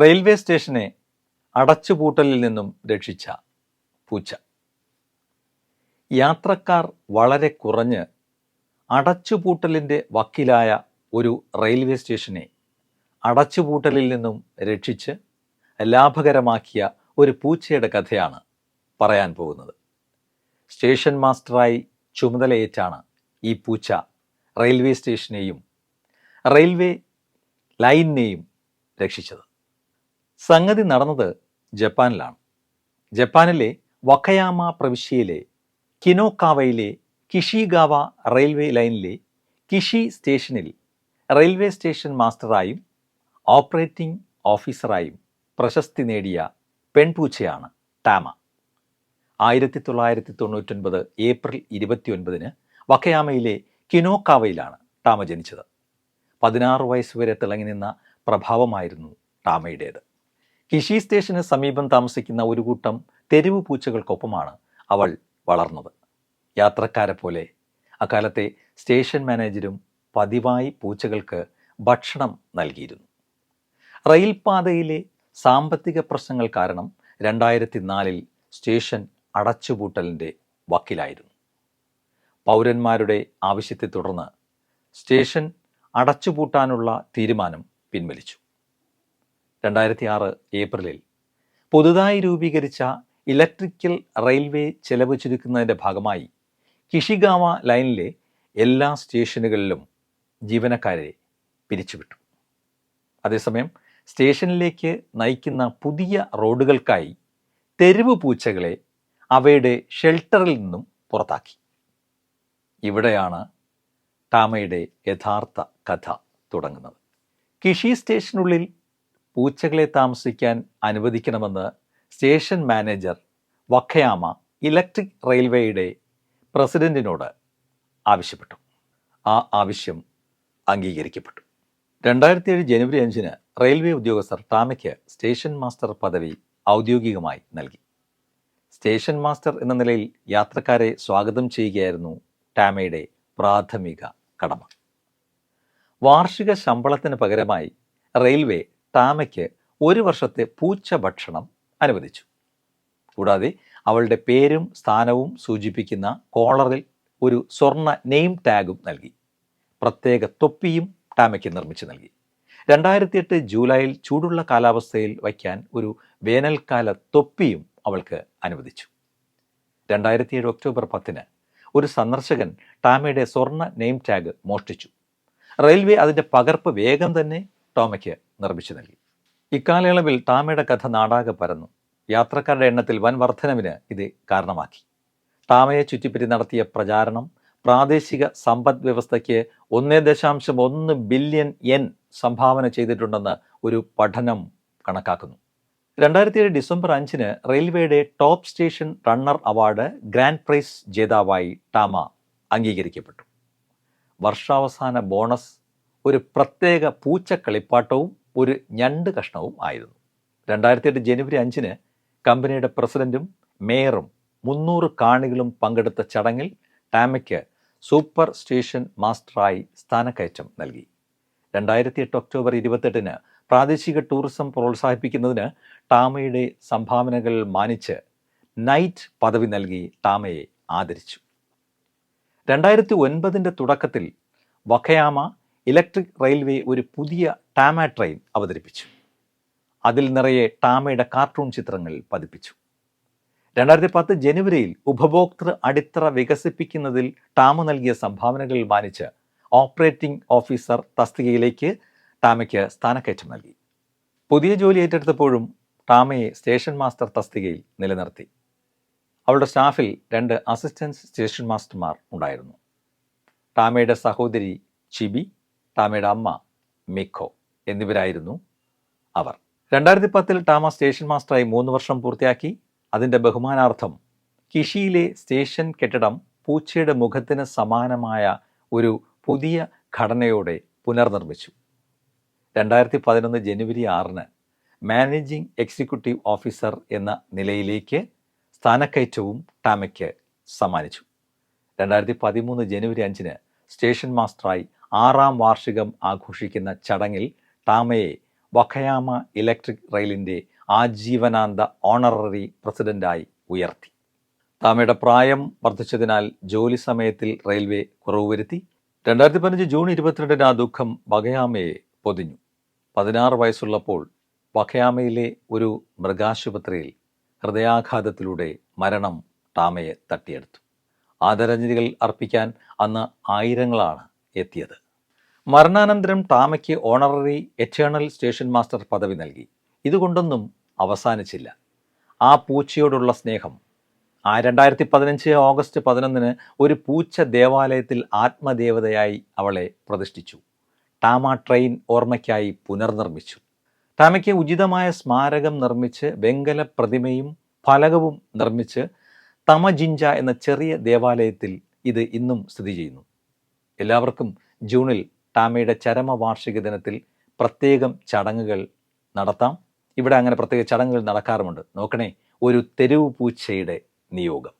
Railway സ്റ്റേഷനെ അടച്ചുപൂട്ടലിൽ നിന്നും രക്ഷിച്ച പൂച്ച. യാത്രക്കാർ വളരെ കുറഞ്ഞ് അടച്ചുപൂട്ടലിന്റെ വക്കിലായ ഒരു റെയിൽവേ സ്റ്റേഷനെ അടച്ചുപൂട്ടലിൽ നിന്നും രക്ഷിച്ച് ലാഭകരമാക്കിയ ഒരു പൂച്ചയുടെ കഥയാണ് പറയാൻ പോകുന്നത്. സ്റ്റേഷൻ മാസ്റ്ററായി ചുമതലയേറ്റാണ് ഈ പൂച്ച റെയിൽവേ സ്റ്റേഷനെയും റെയിൽവേ ലൈനിനെയും രക്ഷിച്ചത്. സംഗതി നടന്നത് ജപ്പാനിലാണ്. ജപ്പാനിലെ വക്കയാമ പ്രവിശ്യയിലെ കിനോക്കാവയിലെ കിഷിഗാവ റെയിൽവേ ലൈനിലെ കിഷി സ്റ്റേഷനിൽ റെയിൽവേ സ്റ്റേഷൻ മാസ്റ്ററായും ഓപ്പറേറ്റിംഗ് ഓഫീസറായും പ്രശസ്തി നേടിയ പെൺപൂച്ചയാണ് ടാമ. ആയിരത്തി തൊള്ളായിരത്തി തൊണ്ണൂറ്റൊൻപത് ഏപ്രിൽ ഇരുപത്തിയൊൻപതിന് വക്കയാമയിലെ കിനോക്കാവയിലാണ് ടാമ ജനിച്ചത്. പതിനാറ് വയസ്സ് വരെ തിളങ്ങി നിന്ന പ്രഭാവമായിരുന്നു ടാമയുടേത്. കിഷി സ്റ്റേഷന് സമീപം താമസിക്കുന്ന ഒരു കൂട്ടം തെരുവ് പൂച്ചകൾക്കൊപ്പമാണ് അവൾ വളർന്നത്. യാത്രക്കാരെ പോലെ അക്കാലത്തെ സ്റ്റേഷൻ മാനേജരും പതിവായി പൂച്ചകൾക്ക് ഭക്ഷണം നൽകിയിരുന്നു. റെയിൽപാതയിലെ സാമ്പത്തിക പ്രശ്നങ്ങൾ കാരണം രണ്ടായിരത്തി നാലിൽ സ്റ്റേഷൻ അടച്ചുപൂട്ടലിന്റെ വക്കിലായിരുന്നു. പൗരന്മാരുടെ ആവശ്യത്തെ തുടർന്ന് സ്റ്റേഷൻ അടച്ചുപൂട്ടാനുള്ള തീരുമാനം പിൻവലിച്ചു. രണ്ടായിരത്തി ആറ് ഏപ്രിലിൽ. പുതുതായി രൂപീകരിച്ച ഇലക്ട്രിക്കൽ റെയിൽവേ ചെലവ് ചുരുക്കുന്നതിന്റെ ഭാഗമായി കിഷിഗാവ ലൈനിലെ എല്ലാ സ്റ്റേഷനുകളിലും ജീവനക്കാരെ പിരിച്ചുവിട്ടു. അതേസമയം സ്റ്റേഷനിലേക്ക് നയിക്കുന്ന പുതിയ റോഡുകൾക്കായി തെരുവ് പൂച്ചകളെ അവയുടെ ഷെൽട്ടറിൽ നിന്നും പുറത്താക്കി. ഇവിടെയാണ് ടാമയുടെ യഥാർത്ഥ കഥ തുടങ്ങുന്നത്. കിഷി സ്റ്റേഷനുള്ളിൽ പൂച്ചകളെ താമസിക്കാൻ അനുവദിക്കണമെന്ന് സ്റ്റേഷൻ മാനേജർ വഖയാമ ഇലക്ട്രിക് റെയിൽവേയുടെ പ്രസിഡന്റിനോട് ആവശ്യപ്പെട്ടു. ആ ആവശ്യം അംഗീകരിക്കപ്പെട്ടു. രണ്ടായിരത്തി ഏഴ് ജനുവരി അഞ്ചിന് റെയിൽവേ ഉദ്യോഗസ്ഥർ ടാമയ്ക്ക് സ്റ്റേഷൻ മാസ്റ്റർ പദവി ഔദ്യോഗികമായി നൽകി. സ്റ്റേഷൻ മാസ്റ്റർ എന്ന നിലയിൽ യാത്രക്കാരെ സ്വാഗതം ചെയ്യുകയായിരുന്നു ടാമയുടെ പ്രാഥമിക കടമ. വാർഷിക ശമ്പളത്തിന് പകരമായി റെയിൽവേ ടാമയ്ക്ക് ഒരു വർഷത്തെ പൂച്ച ഭക്ഷണം അനുവദിച്ചു. കൂടാതെ അവളുടെ പേരും സ്ഥാനവും സൂചിപ്പിക്കുന്ന കോളറിൽ ഒരു സ്വർണ നെയിം ടാഗും നൽകി. പ്രത്യേക തൊപ്പിയും ടാമയ്ക്ക് നിർമ്മിച്ചു നൽകി. രണ്ടായിരത്തി എട്ട് ജൂലൈയിൽ ചൂടുള്ള കാലാവസ്ഥയിൽ വയ്ക്കാൻ ഒരു വേനൽക്കാല തൊപ്പിയും അവൾക്ക് അനുവദിച്ചു. രണ്ടായിരത്തി ഏഴ് ഒക്ടോബർ പത്തിന് ഒരു സന്ദർശകൻ ടാമയുടെ സ്വർണ നെയിം ടാഗ് മോഷ്ടിച്ചു. റെയിൽവേ അതിന്റെ പകർപ്പ് വേഗം തന്നെ ടോമയ്ക്ക് നിർമ്മിച്ചു നൽകി. ഇക്കാലയളവിൽ ടാമയുടെ കഥ നാടാകെ പരന്നു. യാത്രക്കാരുടെ എണ്ണത്തിൽ വൻ വർധനവിന് ഇത് കാരണമാക്കി. ടാമയെ ചുറ്റിപ്പറ്റി നടത്തിയ പ്രചാരണം പ്രാദേശിക സമ്പദ് വ്യവസ്ഥയ്ക്ക് ഒന്നേ ദശാംശം ഒന്ന് ബില്യൺ എൻ സംഭാവന ചെയ്തിട്ടുണ്ടെന്ന് ഒരു പഠനം കണക്കാക്കുന്നു. രണ്ടായിരത്തി ഏഴ് ഡിസംബർ അഞ്ചിന് റെയിൽവേയുടെ top station runner award grand prize ജേതാവായി ടാമ അംഗീകരിക്കപ്പെട്ടു. വർഷാവസാന ബോണസ് ഒരു പ്രത്യേക പൂച്ച കളിപ്പാട്ടവും ഒരു ഞണ്ട് കഷ്ണവും ആയിരുന്നു. രണ്ടായിരത്തി എട്ട് ജനുവരി അഞ്ചിന് കമ്പനിയുടെ പ്രസിഡന്റും മേയറും മുന്നൂറ് കാണികളും പങ്കെടുത്ത ചടങ്ങിൽ ടാമയ്ക്ക് സൂപ്പർ സ്റ്റേഷൻ മാസ്റ്ററായി സ്ഥാനക്കയറ്റം നൽകി. രണ്ടായിരത്തി എട്ട് ഒക്ടോബർ ഇരുപത്തെട്ടിന് പ്രാദേശിക ടൂറിസം പ്രോത്സാഹിപ്പിക്കുന്നതിന് ടാമയുടെ സംഭാവനകൾ മാനിച്ച് നൈറ്റ് പദവി നൽകി ടാമയെ ആദരിച്ചു. രണ്ടായിരത്തി ഒൻപതിന്റെ തുടക്കത്തിൽ വഖയാമ ഇലക്ട്രിക് റെയിൽവേ ഒരു പുതിയ ടാമ ട്രെയിൻ അവതരിപ്പിച്ചു. അതിൽ നിറയെ ടാമയുടെ കാർട്ടൂൺ ചിത്രങ്ങൾ പതിപ്പിച്ചു. രണ്ടായിരത്തി പത്ത് ജനുവരിയിൽ ഉപഭോക്തൃ അടിത്തറ വികസിപ്പിക്കുന്നതിൽ ടാമ നൽകിയ സംഭാവനകൾ മാനിച്ച് ഓപ്പറേറ്റിംഗ് ഓഫീസർ തസ്തികയിലേക്ക് ടാമയ്ക്ക് സ്ഥാനക്കയറ്റം നൽകി. പുതിയ ജോലി ഏറ്റെടുത്തപ്പോഴും ടാമയെ സ്റ്റേഷൻ മാസ്റ്റർ തസ്തികയിൽ നിലനിർത്തി. അവളുടെ സ്റ്റാഫിൽ രണ്ട് അസിസ്റ്റൻസ് സ്റ്റേഷൻ മാസ്റ്റർമാർ ഉണ്ടായിരുന്നു. ടാമയുടെ സഹോദരി ചിബി ടാമയുടെ അമ്മ മിഖോ എന്നിവരായിരുന്നു അവർ. രണ്ടായിരത്തി പത്തിൽ ടാമ സ്റ്റേഷൻ മാസ്റ്ററായി മൂന്ന് വർഷം പൂർത്തിയാക്കി. അതിന്റെ ബഹുമാനാർത്ഥം കിഷിയിലെ സ്റ്റേഷൻ കെട്ടിടം പൂച്ചയുടെ മുഖത്തിന് സമാനമായ ഒരു പുതിയ ഘടനയോടെ പുനർനിർമ്മിച്ചു. രണ്ടായിരത്തി പതിനൊന്ന് ജനുവരി ആറിന് മാനേജിംഗ് എക്സിക്യൂട്ടീവ് ഓഫീസർ എന്ന നിലയിലേക്ക് സ്ഥാനക്കയറ്റവും ടാമയ്ക്ക് സമ്മാനിച്ചു. രണ്ടായിരത്തി പതിമൂന്ന് ജനുവരി അഞ്ചിന് സ്റ്റേഷൻ മാസ്റ്ററായി ആറാം വാർഷികം ആഘോഷിക്കുന്ന ചടങ്ങിൽ ടാമയെ വഖയാമ ഇലക്ട്രിക് റെയിലിന്റെ ആജീവനാന്ത ഓണററി പ്രസിഡന്റായി ഉയർത്തി. താമയുടെ പ്രായം വർദ്ധിച്ചതിനാൽ ജോലി സമയത്തിൽ റെയിൽവേ കുറവ് വരുത്തി. രണ്ടായിരത്തി പതിനഞ്ച് ജൂൺ ഇരുപത്തിരണ്ടിന് ആ ദുഃഖം വഖയാമയെ പൊതിഞ്ഞു. പതിനാറ് വയസ്സുള്ളപ്പോൾ വഖയാമയിലെ ഒരു മൃഗാശുപത്രിയിൽ ഹൃദയാഘാതത്തിലൂടെ മരണം ടാമയെ തട്ടിയെടുത്തു. ആദരാഞ്ജലികൾ അർപ്പിക്കാൻ അന്ന് ആയിരങ്ങളാണ് എത്തിയത്. മരണാനന്തരം ടാമയ്ക്ക് ഓണററി എറ്റേണൽ സ്റ്റേഷൻ മാസ്റ്റർ പദവി നൽകി. ഇതുകൊണ്ടൊന്നും അവസാനിച്ചില്ല. ആ പൂച്ചയോടുള്ള സ്നേഹം. ആ രണ്ടായിരത്തി പതിനഞ്ച് ഓഗസ്റ്റ് പതിനൊന്നിന് ഒരു പൂച്ച ദേവാലയത്തിൽ ആത്മദേവതയായി അവളെ പ്രതിഷ്ഠിച്ചു. ടാമ ട്രെയിൻ ഓർമ്മയ്ക്കായി പുനർനിർമ്മിച്ചു. ടാമയ്ക്ക് ഉചിതമായ സ്മാരകം നിർമ്മിച്ച് വെങ്കല പ്രതിമയും ഫലകവും നിർമ്മിച്ച് തമജിഞ്ച എന്ന ചെറിയ ദേവാലയത്തിൽ ഇത് ഇന്നും സ്ഥിതി ചെയ്യുന്നു. എല്ലാവർക്കും ജൂണിൽ ടാമിയുടെ ചരമവാർഷിക ദിനത്തിൽ പ്രത്യേകം ചടങ്ങുകൾ നടത്താം. ഇവിടെ അങ്ങനെ പ്രത്യേക ചടങ്ങുകൾ നടക്കാറുമുണ്ട്. നോക്കണേ ഒരു തെരുവ് പൂച്ചയുടെ നിയോഗം.